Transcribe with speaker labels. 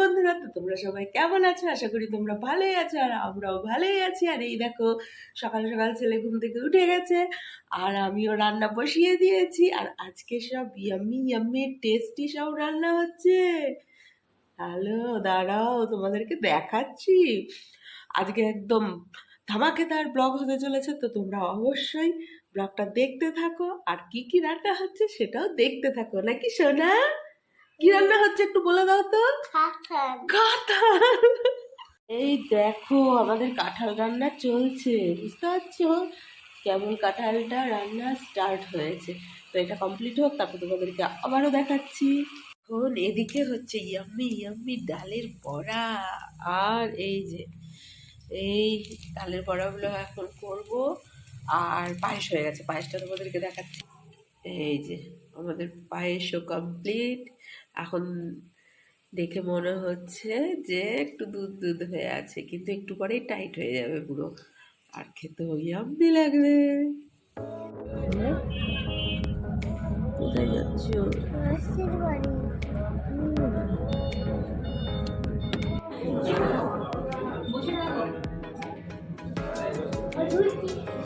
Speaker 1: বন্ধুরা, তো তোমরা সবাই কেমন আছো? আশা করি তোমরা ভালোই আছো আর আমরাও ভালোই আছি। আর এই দেখো, সকাল সকাল ছেলে ঘুম থেকে উঠে গেছে আর আমিও রান্না বসিয়ে দিয়েছি। আর আজকে সব ইয়াম্মি ইয়াম্মি টেস্টি সব রান্না হচ্ছে। হ্যালো, দাঁড়াও, তোমাদেরকে দেখাচ্ছি। আজকে একদম ধামাকেদার ব্লগ হতে চলেছে, তো তোমরা অবশ্যই ব্লগটা দেখতে থাকো। আর কি কি রান্না হচ্ছে সেটাও দেখতে থাকো, নাকি সোনা? কি রান্না হচ্ছে একটু বলে দাও তো।
Speaker 2: কাঁঠাল।
Speaker 1: এই দেখো আমাদের কাঁঠাল রান্না চলছে বুঝতে পারছ? কেমন কাঁঠালটা রান্না স্টার্ট হয়েছে। তো এটা কমপ্লিট হোক তারপর তোমাদেরকে আবারও দেখাচ্ছি। এখন এদিকে হচ্ছে ইয়াম্মি ইয়াম্মি ডালের বড়া। আর এই যে এই ডালের বড়াগুলো এখন করব। আর পায়েস হয়ে গেছে পায়েসটা তোমাদেরকে দেখাচ্ছি। এই যে আমাদের পায়েসও কমপ্লিট এখন দেখে মনে হচ্ছে যে একটু দুধ দুধ হয়ে আছে, কিন্তু একটু পরেই টাইট হয়ে যাবে পুরো। আর খেতে ইয়াম্মি লাগবে। কোথায় যাচ্ছ?
Speaker 2: Thank you.